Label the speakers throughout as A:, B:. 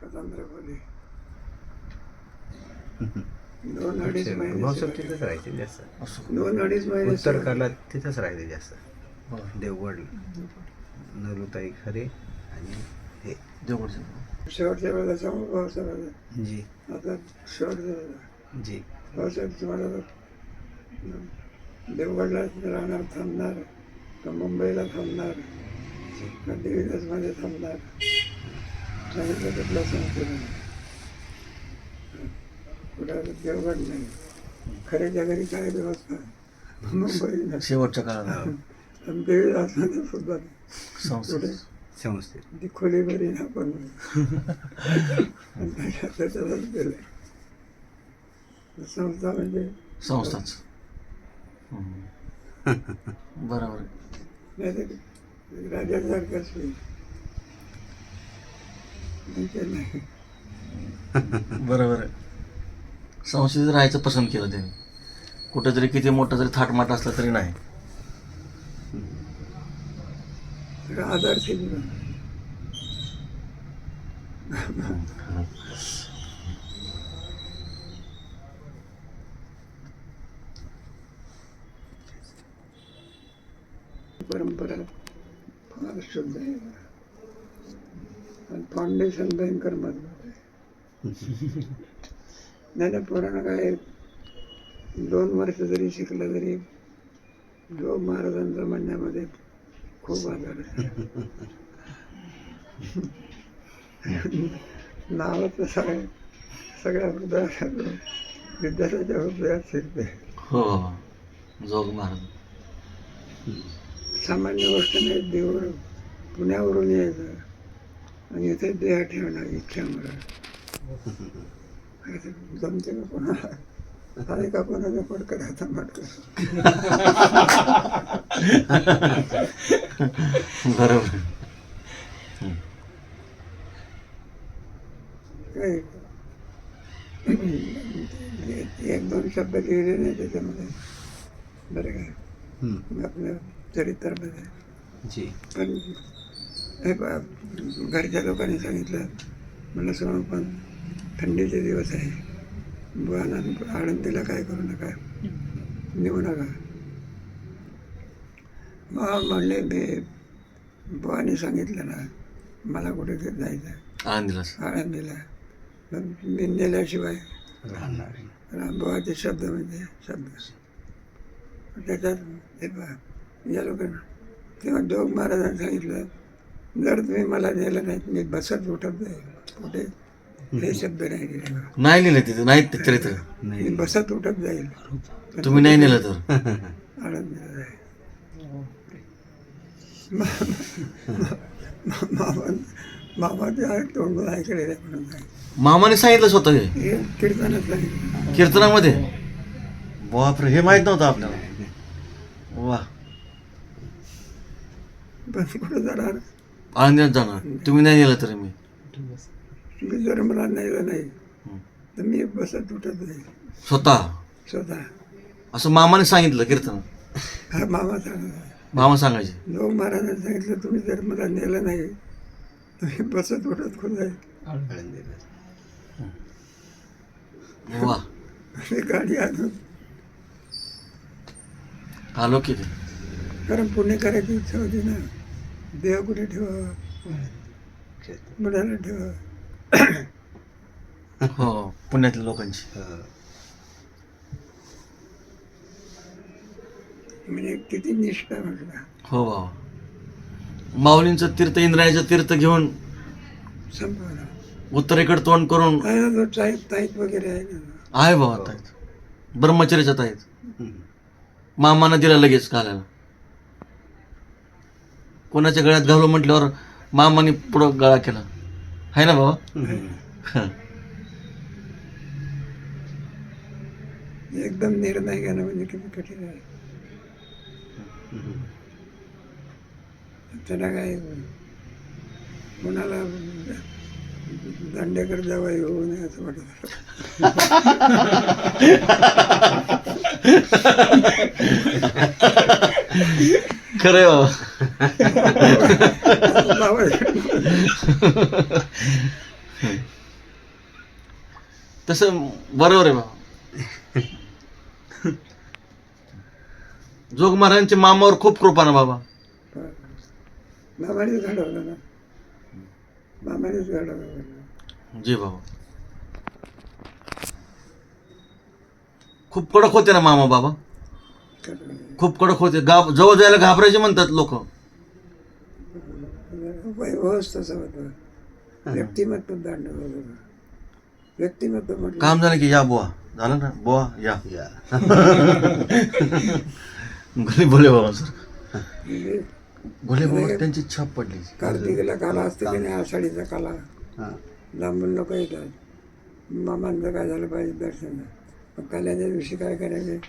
A: दोन अडीच महिने
B: तिथंच राहायचे जास्त.
A: दोन अडीच महिने
B: उत्तर कालात तिथंच राहिले जास्त. देवगड नरुताई खरे आणि हे.
C: देवगडचे
A: शेवटच्या वेळेला सांगू भाऊसाहेब
B: जी.
A: आता शेवटच्या वेळेला.
B: जी.
A: भाऊसाहेब तुम्हाला देवगडला राहणार थांबणार का मुंबईला थांबणार का देवीदासमध्ये थांबणार? सांगितलं कुठलं सांगतो नाही कुठं देवगड नाही खऱ्याच्या घरी काय व्यवस्था मुंबई नाही
C: शेवटच्या काळात
A: आणि देवीदासमध्ये सुद्धा.
C: संस्था
B: समजते
A: ती खोली बरी ना पण त्याच्यातच गेले संस्था म्हणजे
C: संस्थाच. बरोबर.
A: नाही तर ते नाही
C: बरोबर आहे. संस्थेत राहायचं पसंत केलं त्यांनी. कुठं जरी किती मोठं जरी थाटमाट असलं तरी नाही.
A: जीवन परंपरा फार शुद्ध आहे आणि फाउंडेशन भयंकर मजबूत आहे. नाही नाही पुराण काय दोन वर्ष जरी शिकलं तरी जो महाराजांच्या म्हणण्यामध्ये खूप आहे. नावाचं सगळ्या सगळ्या हृदयात विद्यार्थ्याच्या हृदयात शिरते.
C: हो जोग महाराज.
A: सामान्य गोष्ट नाही देऊळ पुण्यावरून यायचं. आणि इथे देह ठेवणं इच्छा मरण जमते का कोणाला? आहे का कोणाचा पडकर हाता माटकर
C: बरोबर.
A: काय? एक दोन शब्द लिहिले नाही त्याच्यामध्ये. बरं काय
B: हम्म.
A: आपल्या चरित्रामध्ये
B: जी.
A: पण घरच्या लोकांनी सांगितलं मला सोडून पण थंडीचे दिवस आहे. बुवाना आळंदीला काय करू नका? नेऊ नका. मग म्हणले मी बुवानी सांगितलं ना मला कुठे तरी जायचं आळंदीला पण मी नेल्याशिवाय शब्द म्हणजे शब्द. त्याच्यात हे पहा या लोकांना तेव्हा जोग महाराजांनी सांगितलं जर तुम्ही मला नेलं नाही मी बसत उठत जाईल कुठे? हे शब्द नाही दिले.
C: नाही लिहिलं तिथे नाहीत ते चरित्र
A: मी
B: नाही.
A: बसत उठत जाईल.
C: तुम्ही नाही नेलं तर.
A: मामा म्हणून नाही
C: मामाने सांगितलं स्वतः हे.
A: हे कीर्तनात
C: कीर्तनामध्ये? बापरे हे माहीत नव्हतं आपल्याला. वा
A: पण कुठं जाणार?
C: आनंदीलाच जाणार. तुम्ही नाही नेलं तर मी.
A: मी जर मला नेलं नाही? तर मी बसत उठत जाईल
C: स्वतः?
A: स्वतः.
C: असं मामाने सांगितलं कीर्तन.
A: हा मामा सांगत
C: मामा सांगायचे.
A: लोक महाराजांनी सांगितलं तुम्ही जर मला नेलं नाही मी बसत उठत खुद जाईल?
B: आळंदीला.
C: वा
A: आणि गाडी आणून
C: आलो की. ते
A: कारण पुणे करायची इच्छा होती ना. कुठे ठेवा. मुलाला ठेवा.
C: हो पुण्यातल्या लोकांची.
A: म्हणजे किती निष्ठा म्हटलं.
C: हो बाबा माऊलींचं तीर्थ इंद्रायचं तीर्थ घेऊन
A: संपवलं.
C: उत्तरेकडे तोंड करून
A: आहे ना तो टाईप टाईप वगैरे आहे ना.
C: आहे बाबा ताईत. ब्रह्मचर्याच्या ताईत. मामानं दिला लगेच घालायला. कोणाच्या गळ्यात घालू म्हटल्यावर मामाने पुढं गळा केला आहे ना बाबा.
A: एकदम निर्णय घेणं म्हणजे किती कठीण आहे. त्याला काय कोणाला दांडेकर जावं होऊ नये असं वाटत
C: बाबा तसं बरोबर आहे बाबा जोग महाराजांच्या मामावर खूप कृपा ना बाबा.
A: मामानेच घडवलं ना. मामानेच घडवलं
C: जी बाबा. खूप कडक होते ना मामा बाबा. खूप कडक होते. गाव जवळ जायला घाबरायचे म्हणतात लोक.
A: वैभवच तसं होतं व्यक्तिमत्व दांडव व्यक्तिमत्व म्हटलं
C: काम झालं की या बुवा. झालं ना? बुवा या.
B: या.
C: गली बोले बाबा सर.
A: म्हणजे
C: भोले बाबा त्यांची छाप पडली.
A: कार्तिकीला काला असते की नाही? आषाढीचा काला.
B: हां.
A: लांबून लोक येतात. मामांचं काय झालं पाहिजे दर्शन? मग काल्याच्या दिवशी काय करायचे?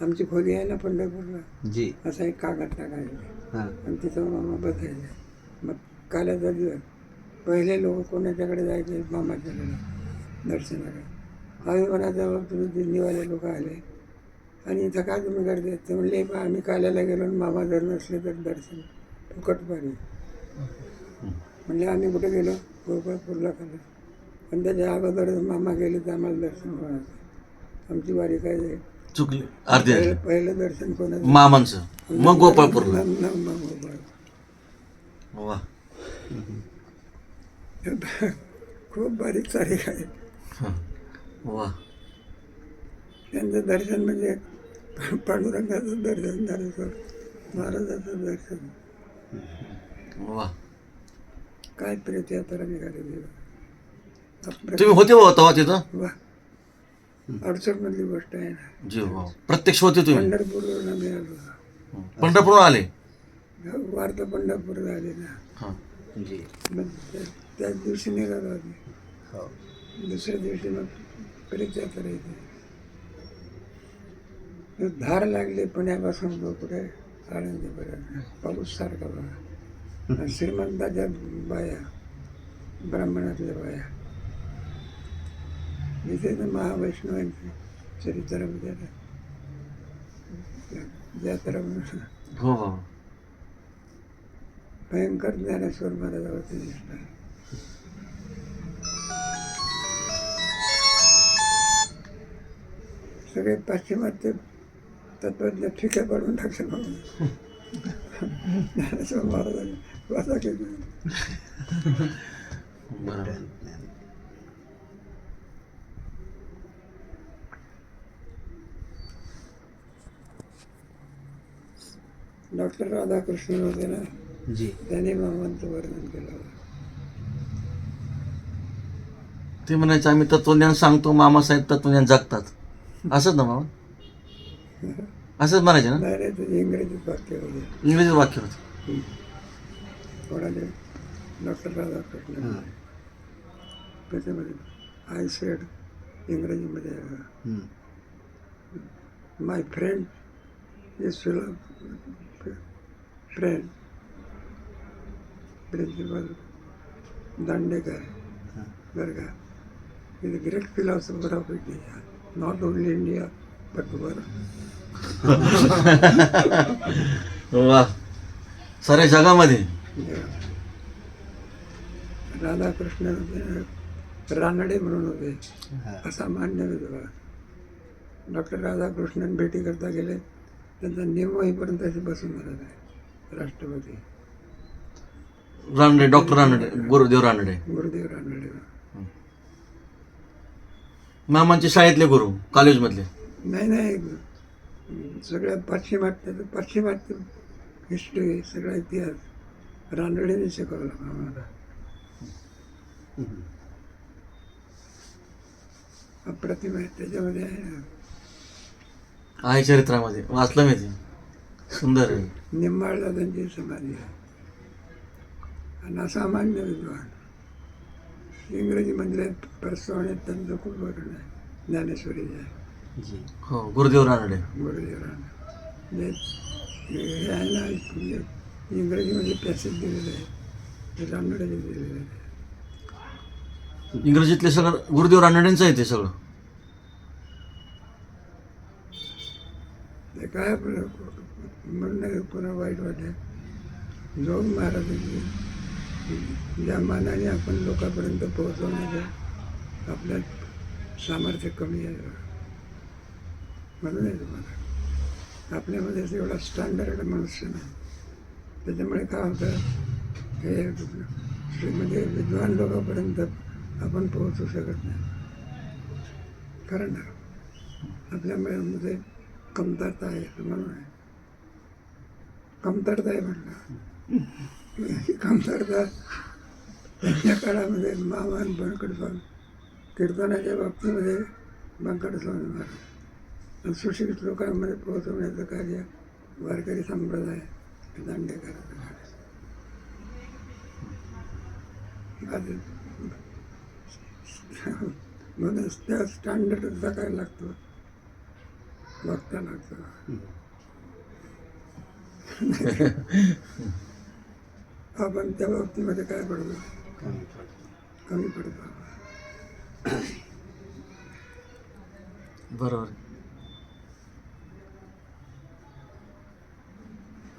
A: आमची खोली आहे ना पंढरपूरला?
B: जी.
A: असा एक कागद टाकायचा.
B: हां.
A: आणि तिथं मामा बसायचे. मग काल्याचा दिवस पहिले लोक कोणाच्याकडे जायचे मामाच्याकडे दर्शनाकडे आम्ही म्हणायचं तुम्ही दिंडीवाले लोक आले आणि इथं काय तुम्ही करते ते म्हणले "बा, आम्ही काल्याला गेलो आणि मामा जर नसले तर दर्शन फुकट पाहिजे म्हणजे आम्ही कुठे गेलो गोपाळपूरला खाली पण त्याच्या अगोदर मामा गेले तर आम्हाला दर्शन होणार आमची वारी काय जाईल
C: चुकली अर्धी
A: पहिलं दर्शन कोणाचं
C: मामांचं मग गोपाळपूरला
A: मग गोपाळ खूप बारीक तारीख आहे.
C: हं. वा.
A: त्यांचं दर्शन म्हणजे पांडुरंगाचं दर्शन ज्ञानेश्वर महाराजाचं दर्शन.
C: वा.
A: काय प्रेत यात्रा निघाली
C: तुम्ही होते तेव्हा तिथं?
A: वा. अडचण मधली गोष्ट आहे ना.
C: जी वा प्रत्यक्ष होते तुम्ही?
A: पंढरपूरवरून आम्ही आलो.
C: पंढरपूर आले?
A: वार्ता पंढरपूर झाली ना.
C: हां.
B: जी।
A: मग त्या- त्याच दिवशी निघालो आम्ही.
B: हो.
A: दुसऱ्या दिवशी मग प्रेत यात्रा येते. धार लागली पुण्यापासून कुठे आळंदीपर्यंत पाऊस सारखा बघा. श्रीमंताच्या बाया ब्राह्मणातल्या बाया. इथे तर महावैष्णवांची चरित्रामध्ये ना, यात्रा म्हणून.
C: हो बाबा
A: भयंकर ज्ञानेश्वर महाराजावरती दिसला सगळे पाश्चिमात्य तत्वज्ञ फिके पडून टाकले म्हणून ज्ञानेश्वर महाराजांनी वाचा केली डॉक्टर राधाकृष्णन होते ना?
B: जी.
A: त्यांनी मामांचं वर्णन केलं होतं.
C: ते म्हणायचं आम्ही तत्वज्ञान सांगतो मामासाहेब तत्वज्ञान जगतात. असंच ना मामा? असंच म्हणायचे ना?
A: नाही नाही ते इंग्रजीत वाक्य होते.
C: इंग्रजीत वाक्य होते.
A: कोणाले डॉक्टर राधाकृष्णन
B: हां.
A: त्याच्यामध्ये आय सेड इंग्रजीमध्ये
B: हं.
A: My friend is friend principal Dandekar. बरं का. Is a great philosopher of India not only India but world
C: वा. साऱ्या जगामध्ये?
A: राधाकृष्ण रानडे म्हणून होते.
B: हां.
A: असामान्य विद्वान. डॉक्टर राधाकृष्णन भेटी करता गेले. त्यांचा नियम होईपर्यंत असे बसून आहे राष्ट्रपती.
C: रानडे डॉक्टर रानडे गुरुदेव रानडे.
A: गुरुदेव रानडे.
C: मामांचे शाळेतले गुरु कॉलेजमधले?
A: नाही नाही. सगळ्या पाश्चिमात्य पाश्चिमात्य हिस्ट्री सगळा इतिहास. रानडेने शिकवला
B: हं.
A: अप्रतिम आहे त्याच्यामध्ये आहे ना.
C: आहे चरित्रामध्ये. वाचलं मी ते. सुंदर
A: निंबाळला त्यांची समाधी आहे. आणि असामान्य विद्वान. इंग्रजीमधले प्रस्तावनेत त्यांचं खूप वर्णन आहे. ज्ञानेश्वरीचे आहे
B: जी.
C: हो गुरुदेव रानडे.
A: गुरुदेव रानडे. म्हणजे हे आहे ना म्हणजे इंग्रजीमध्ये पॅसेज दिलेले आहे. ते रानडेचे दिलेले आहे.
C: इंग्रजीतले सगळं गुरुदेव रानडेंचं आहे ते सगळं.
A: ते काय आपलं म्हणणं पुन्हा वाईट वाटेल. जोग महाराजांची ज्या मानाने आपण लोकांपर्यंत पोहोचवण्याचं आपल्या सामर्थ्य कमी आहे. म्हणून आहे तुम्हाला. आपल्यामध्ये एवढा स्टँडर्ड मनुष्य नाही. त्याच्यामुळे काय होतं हे म्हणजे विद्वान लोकांपर्यंत आपण पोहोचू शकत नाही. कारण आपल्यामध्ये म्हणजे कमतरता आहे म्हणून आहे. कमतरता आहे म्हटलं ही कमतरता त्या काळामध्ये मामान बंकट स्वामी कीर्तनाच्या बाबतीमध्ये बंकट स्वामी महाराज. सुशिक्षित लोकांमध्ये पोहोचवण्याचं कार्य वारकरी संप्रदाय दांडेकरांचं कार्य. म्हणून त्या स्टँडर्ड जगायला लागतो. बघता लागतो आपण त्या बाबतीमध्ये काय पडतो?
B: कमी पडतं.
C: बरोबर.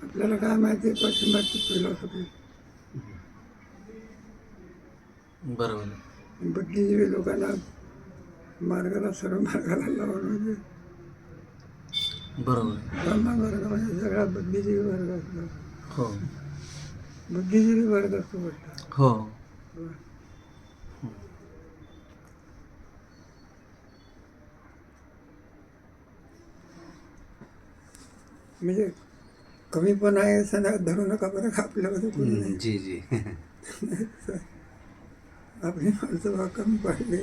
A: आपल्याला काय माहिती आहे? पाश्चिमात्य फिलॉसॉफी
C: बरोबर.
A: बुद्धिजीवी लोकांना मार्गाला सर्व मार्गाला लावून म्हणजे
C: बरोबर.
A: ब्रह्मा वर्ग म्हणजे सगळा बुद्धिजीवी वर्ग असतो.
C: हो.
A: बुद्धिजीवी वर्ग म्हटलं
C: हो.
A: म्हणजे कमी पण आहे असं धरू नका बरं का आपल्यामध्ये कोणी नाही.
B: जी जी.
A: आपली माणसं बा कमी पाडली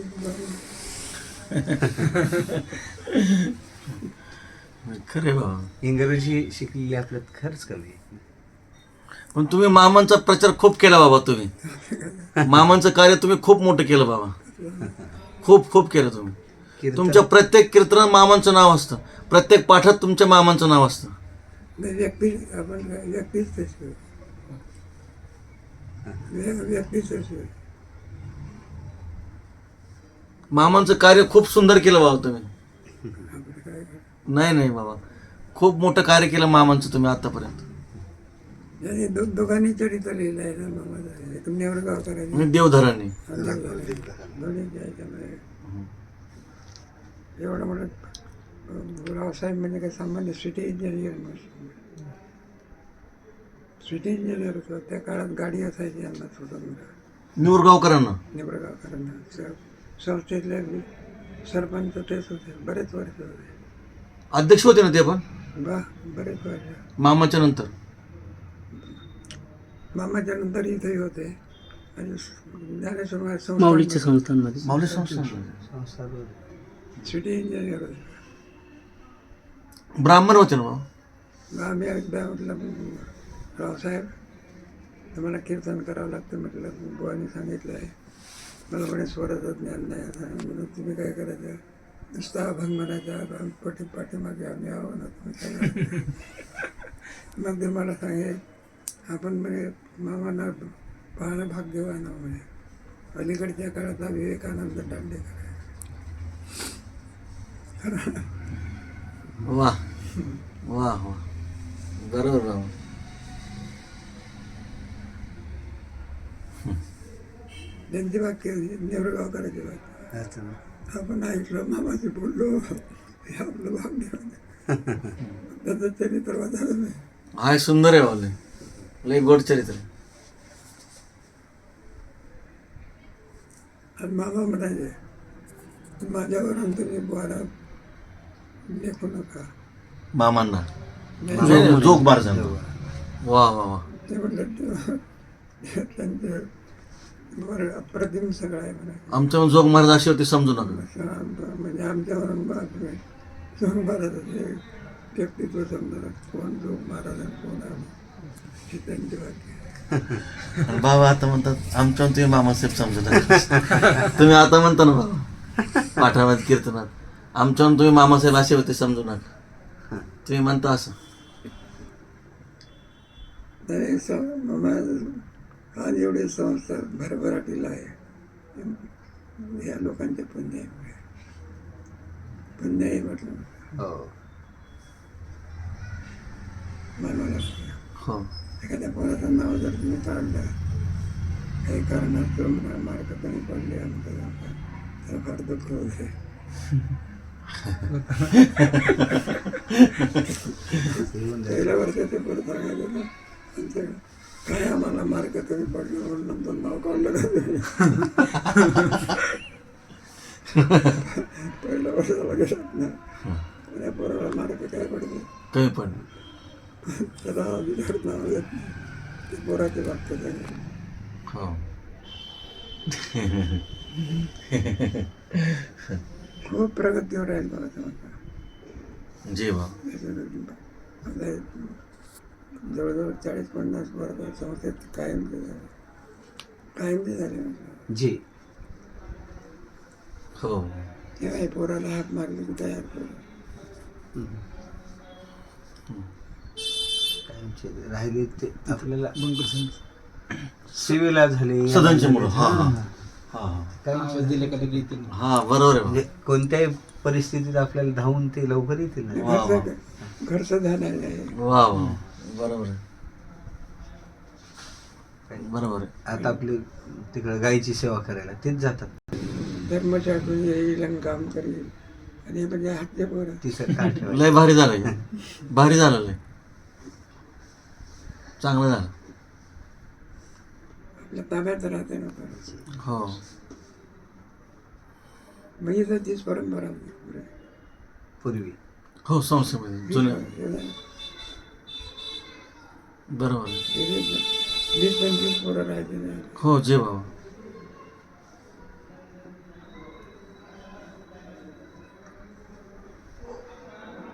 C: खरे बाबा.
B: इंग्रजी शिकलेली आपल्यात खरंच कमी. आहे
C: पण तुम्ही मामांचा प्रचार खूप केला बाबा तुम्ही. मामांचं कार्य तुम्ही खूप मोठं केलं बाबा. खूप खूप केलं तुम्ही. तुमच्या प्रत्येक कीर्तनात मामांचं नाव असतं. प्रत्येक पाठात तुमच्या मामांचं नाव असतं. मामांचं कार्य खूप सुंदर केलं बाबा तुम्ही. नाही नाही बाबा. खूप मोठं कार्य केलं मामांचं तुम्ही आतापर्यंत.
A: याने दो दोघांनी चरित्र लिहिलं आहे ना मामाचं नेवरगाव करायचं
C: आणि देवधरांनी.
A: दोन्हीच्या ह्याच्यामध्ये एवढं मोठं अं, रावसाहेब म्हणजे काय सामान्य सिटी इंजिनियर सिटी इंजिनियर होतं. त्या काळात गाडी असायची यांना स्वतंत्र
C: निवरगावकरांना
A: निबडगावकरांना स- संस्थेतले सरपंच तेच होते. बरेच वर्ष होते.
C: अध्यक्ष होते ना ते पण?
A: बा बरेच वर्ष.
C: मामाच्या नंतर.
A: मामाच्या नंतर इथेही होते. आणि ज्ञानेश्वर महाराज
D: माऊलीच्या
A: संस्थान
D: संस्थांमध्ये
C: माऊली संस्था
B: संसार
A: सिटी इंजिनियर होते.
C: ब्राह्मण होते ना बाबा?
A: आम्ही एकदा म्हटलं रावसाहेब तुम्हाला कीर्तन करावं लागतं म्हटलं. बुवानी सांगितलं आहे. मला म्हणे स्वराचं ज्ञान नाही आता म्हणून तुम्ही काय करायचं? नुसता अभंग म्हणायचा अभंग पाठी पाठीमागे आम्ही आहो ना तुम्ही काय करायचं? मग ते मला सांगे आपण म्हणे मामांना पाहणं भाग्य ना म्हणे. अलीकडच्या काळातला विवेकानंद दांडेकर आहे
C: वा वा वा. बरोबर बाबा
A: त्यांची वाक्य नेवरगावकरांची वाक्य
B: असं ना.
A: आपण ऐकलं मामाचे बोललो हे आपलं भाग्य त्याचं चरित्र वाचायला नाही.
C: हाय सुंदर आहे बाबा लय. गोड चरित्र.
A: मामा म्हणायचे माझ्यावरून तुम्ही बुवारा लेखू नका.
C: मामांना. जोग बार झाला वा वा वा.
A: ते म्हटलं त्यांचं वर अप्रतिम सगळं आहे म्हणायचं
C: आमच्या जोग महाराज अशी होती समजू नका.
A: म्हणजे आमच्यावरून बापरे जोग महाराजाचे व्यक्तित्व समजा कोण जोग महाराज आणि कोण आम्ही.
C: बाबा आता म्हणतात आमच्या तुम्ही मामासाहेब समजू नका तुम्ही आता म्हणता ना बाबा पाठामध्ये कीर्तनात. आमच्याहून तुम्ही मामासाहेब असे होते समजू नका तुम्ही म्हणता असं.
A: नाही स- मग आज एवढे संस्था भरभराटीला आहे. या लोकांच्या पुण्य आहे. पुण्य आहे म्हटलं.
B: हो.
A: मानवाला
C: हो.
A: एखाद्या पोराचं नाव जर तुम्ही काढलं काही कारणास्तव मार्क कमी पडले आमचं तर फार दुःख होते पहिल्या वर्षाचे पुढे सांगायचं आमचं काय आम्हाला मार्क कमी पडले म्हणून नंतर नाव काढलं? पहिल्या वर्षाला कसं ना त्या पोराला मार्क काय पडले?
C: कमी पडलं?
A: त्याला विचारत नाव ते पोराचे बाबतीत आहे
C: हो.
A: खूप प्रगतीवर राहील बघा समजा जवळजवळ चाळीस पन्नास वर्ग संस्थेत कायम ते झाले कायम ते झाले.
B: जी
C: हो
A: तेव्हा पोराला हात मारली की तयार पोरं
B: कायमचे राहिले ते आपल्याला सेवेला झाले.
C: सदांच्या मुलं हा हा. हा.
D: दिले का लगेच येतील
C: हा बरोबर आहे.
B: म्हणजे कोणत्याही परिस्थितीत आपल्याला धावून ते लवकर येतील ना.
C: वा, वा.
A: घरचं घरचं झालेलं आहे.
C: वा वा. बरोबर आहे. बरोबर आहे.
B: आता आपले तिकडे गायीची सेवा करायला तेच जातात.
A: धर्मशास्त्र येईल आणि काम करेल. आणि म्हणजे पोरं.
B: तिसरं काय ठेवायचं.
C: लय भारी झालं हे. भारी झालं लय चांगलं झालं.
A: आपल्या ताब्यात राहते ना पोरं
C: हो.
A: म्हणजे तर तीच परंपरा होती पुढे.
B: पूर्वी.
C: हो संस्थेमध्ये.
A: जुन्या.
C: बरोबर. आहे
A: वीस वीस पंचवीस पोरं राहायचे नाही
C: हो जे बाबा